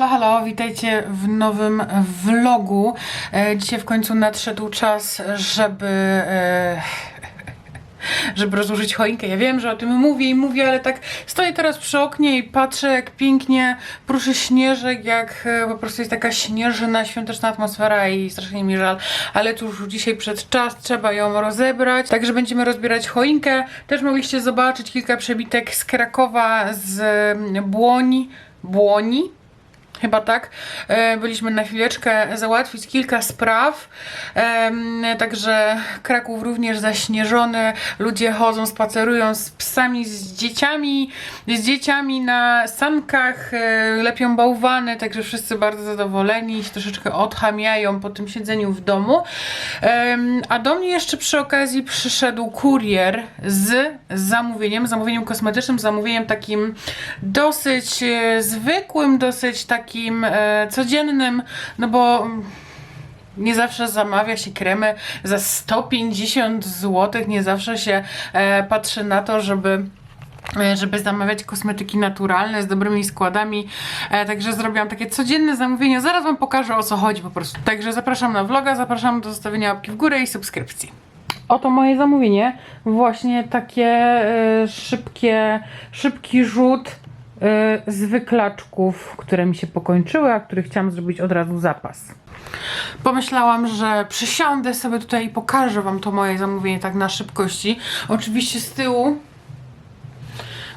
Halo, halo, witajcie w nowym vlogu. E, dzisiaj w końcu nadszedł czas, żeby. E, żeby rozłożyć choinkę. Ja wiem, że o tym mówię i mówię, ale tak stoję teraz przy oknie i patrzę, jak pięknie pruszy śnieżek, jak e, po prostu jest taka śnieżna, świąteczna atmosfera i strasznie mi żal, ale już dzisiaj przed czas trzeba ją rozebrać, także będziemy rozbierać choinkę. Też mogliście zobaczyć kilka przebitek z Krakowa, z mm, Błoni, Błoni, Chyba tak. E, Byliśmy na chwileczkę załatwić kilka spraw. Także Kraków również zaśnieżony. Ludzie chodzą, spacerują z psami, z dzieciami, z dzieciami na sankach, e, lepią bałwany, także wszyscy bardzo zadowoleni, się troszeczkę odchamiają po tym siedzeniu w domu. A do mnie jeszcze przy okazji przyszedł kurier z zamówieniem, zamówieniem kosmetycznym, zamówieniem takim dosyć e, zwykłym, dosyć takim e, codziennym, no bo nie zawsze zamawia się kremy za 150 zł, nie zawsze się e, patrzy na to, żeby e, żeby zamawiać kosmetyki naturalne z dobrymi składami. E, także zrobiłam takie codzienne zamówienie. Zaraz Wam pokażę o co chodzi po prostu. Także zapraszam na vloga, zapraszam do zostawienia łapki w górę i subskrypcji. Oto moje zamówienie. Właśnie takie e, szybkie, szybki rzut e, zwyklaczków, które mi się pokończyły, a których chciałam zrobić od razu zapas. Pomyślałam, że przysiądę sobie tutaj i pokażę Wam to moje zamówienie tak na szybkości. Oczywiście z tyłu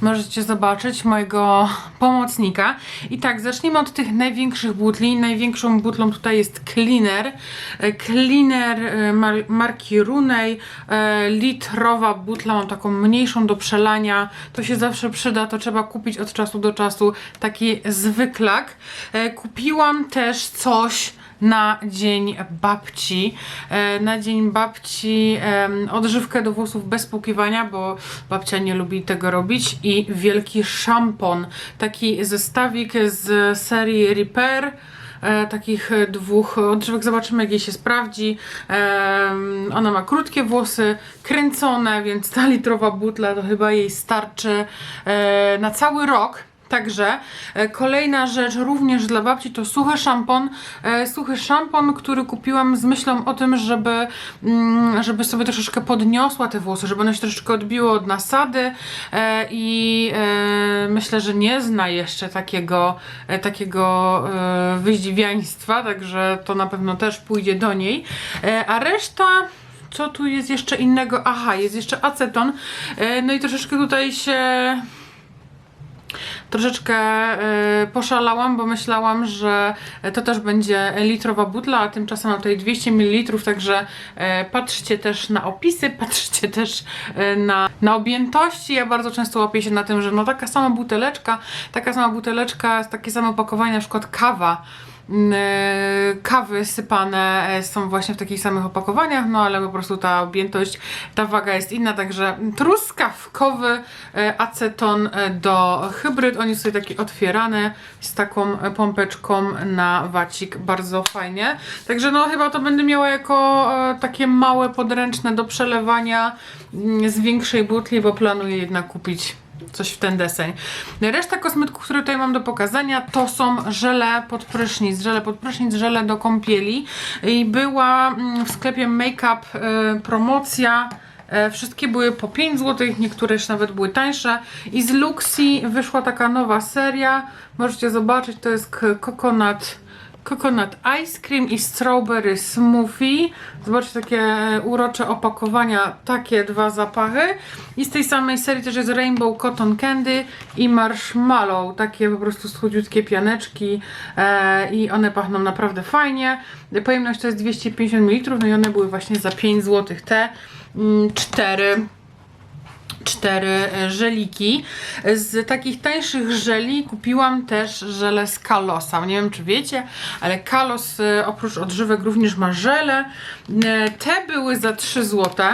możecie zobaczyć mojego pomocnika. I tak, zacznijmy od tych największych butli. Największą butlą tutaj jest Cleaner. E, Cleaner e, mar- marki Runej. E, Litrowa butla, mam taką mniejszą do przelania. To się zawsze przyda, to trzeba kupić od czasu do czasu taki zwyklak. Kupiłam też coś na dzień babci. E, Na dzień babci odżywkę do włosów bez płukiwania, bo babcia nie lubi tego robić i wielki szampon. Taki zestawik z serii Repair. E, takich dwóch odżywek. Zobaczymy, jak jej się sprawdzi. Ona ma krótkie włosy, kręcone, więc ta litrowa butla to chyba jej starczy e, na cały rok. Także e, kolejna rzecz również dla babci to suchy szampon. E, suchy szampon, który kupiłam z myślą o tym, żeby, mm, żeby sobie troszeczkę podniosła te włosy, żeby one się troszeczkę odbiło od nasady e, i myślę, że nie zna jeszcze takiego, takiego wyzdziwiaństwa, także to na pewno też pójdzie do niej. A reszta co tu jest jeszcze innego? Aha, jest jeszcze aceton. No i troszeczkę tutaj się troszeczkę e, poszalałam, bo myślałam, że to też będzie litrowa butla, a tymczasem mam tutaj 200 ml, także e, patrzcie też na opisy, patrzcie też e, na, na objętości. Ja bardzo często łapię się na tym, że no taka sama buteleczka, taka sama buteleczka, takie same opakowanie, na przykład kawa. Mm, e, Kawy sypane e, są właśnie w takich samych opakowaniach, no ale po prostu ta objętość, ta waga jest inna, także truskawkowy e, aceton do hybryd. On jest tutaj taki otwierany z taką pompeczką na wacik, bardzo fajnie. Także no chyba to będę miała jako takie małe podręczne do przelewania mm, z większej butli, bo planuję jednak kupić coś w ten deseń. Reszta kosmetyków, które tutaj mam do pokazania, to są żele pod prysznic, żele pod prysznic, żele do kąpieli. I była mm, w sklepie Makeup y, promocja. E, Wszystkie były po 5 zł, niektóre jeszcze nawet były tańsze. I z Luxi wyszła taka nowa seria. Możecie zobaczyć, to jest k- coconut Ice Cream i Strawberry Smoothie. Zobaczcie takie urocze opakowania, takie dwa zapachy. I z tej samej serii też jest Rainbow Cotton Candy i Marshmallow. Takie po prostu słodziutkie pianeczki e, i one pachną naprawdę fajnie. Pojemność to jest 250 ml, no i one były właśnie za 5 zł. Te mm, cztery cztery e, żeliki. Z takich tańszych żeli kupiłam też żele z Kalosa. Nie wiem, czy wiecie, ale Kalos e, oprócz odżywek również ma żele. E, Te były za 3 zł.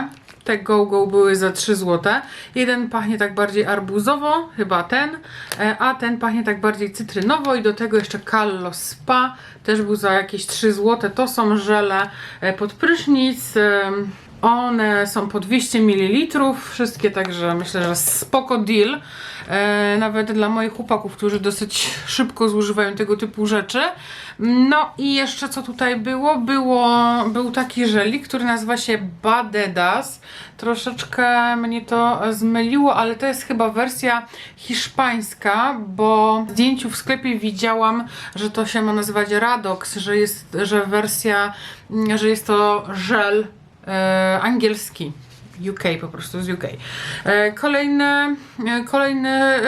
Te Go Go były za 3 zł. Jeden pachnie tak bardziej arbuzowo, chyba ten, a ten pachnie tak bardziej cytrynowo i do tego jeszcze Kallo Spa też był za jakieś 3 zł. To są żele pod prysznic. One są po 200 ml, wszystkie także myślę, że spoko deal. E, nawet dla moich chłopaków, którzy dosyć szybko zużywają tego typu rzeczy. No i jeszcze co tutaj było? było był taki żelik, który nazywa się Badedas. Troszeczkę mnie to zmyliło, ale to jest chyba wersja hiszpańska, bo w zdjęciu w sklepie widziałam, że to się ma nazywać Radox, że jest, że wersja, że jest to żel e, angielski. UK po prostu z UK. E, kolejny, e, kolejny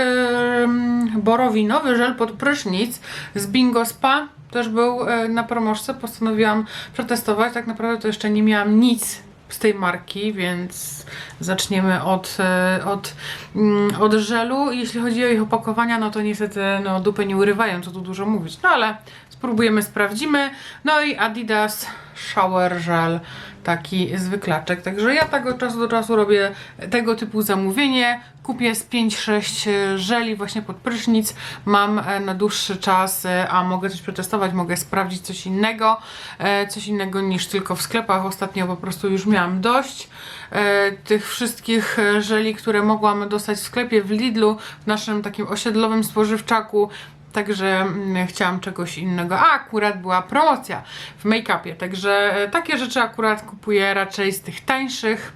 borowinowy żel pod prysznic z Bingo Spa też był na promoszce. Postanowiłam przetestować. Tak naprawdę to jeszcze nie miałam nic z tej marki, więc zaczniemy od, od, mm, od żelu. Jeśli chodzi o ich opakowania, no to niestety no, dupy nie urywają, co tu dużo mówić. No ale spróbujemy, sprawdzimy. No i Adidas Shower Gel, taki zwyklaczek. Także ja tak od czasu do czasu robię tego typu zamówienie. Kupię z 5-6 żeli właśnie pod prysznic. Mam e, na dłuższy czas, e, a mogę coś przetestować, mogę sprawdzić coś innego, e, coś innego niż tylko w sklepach. Ostatnio po prostu już miałam dość e, tych wszystkich e, żeli, które mogłam dostać w sklepie, w Lidlu, w naszym takim osiedlowym spożywczaku. Także mm, chciałam czegoś innego. A akurat była promocja w make-upie. Także e, takie rzeczy akurat kupuję raczej z tych tańszych.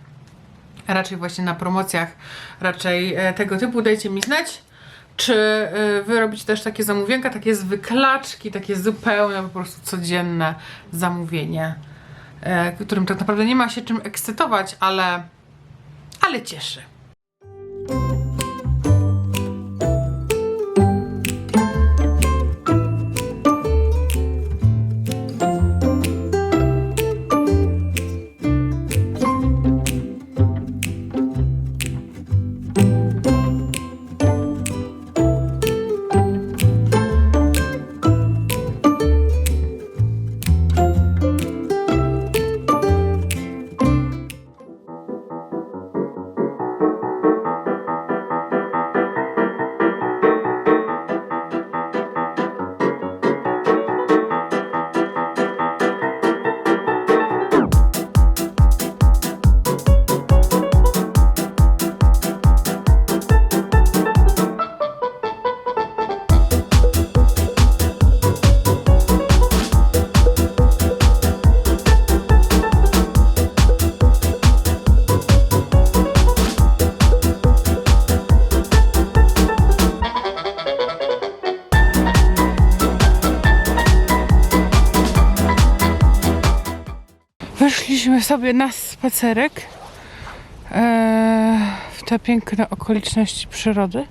Raczej właśnie na promocjach, raczej e, tego typu. Dajcie mi znać. Czy e, wy robicie też takie zamówienka, takie zwyklaczki, takie zupełne, po prostu codzienne zamówienie, którym tak naprawdę nie ma się czym ekscytować, ale, ale cieszy. Weszliśmy sobie na spacerek e, w te piękne okoliczności przyrody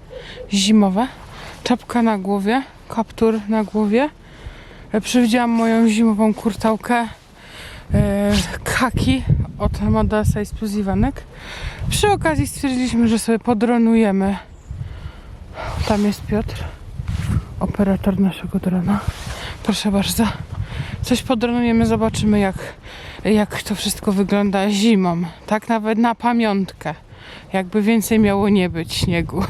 zimowe. Czapka na głowie, kaptur na głowie. E, Przewidziałam moją zimową kurtałkę e, kaki od Modasa Exclusivanek. Przy okazji stwierdziliśmy, że sobie podronujemy. Tam jest Piotr, operator naszego drona. Proszę bardzo. Coś podronujemy, zobaczymy jak, jak to wszystko wygląda zimą. Tak nawet na pamiątkę. Jakby więcej miało nie być śniegu.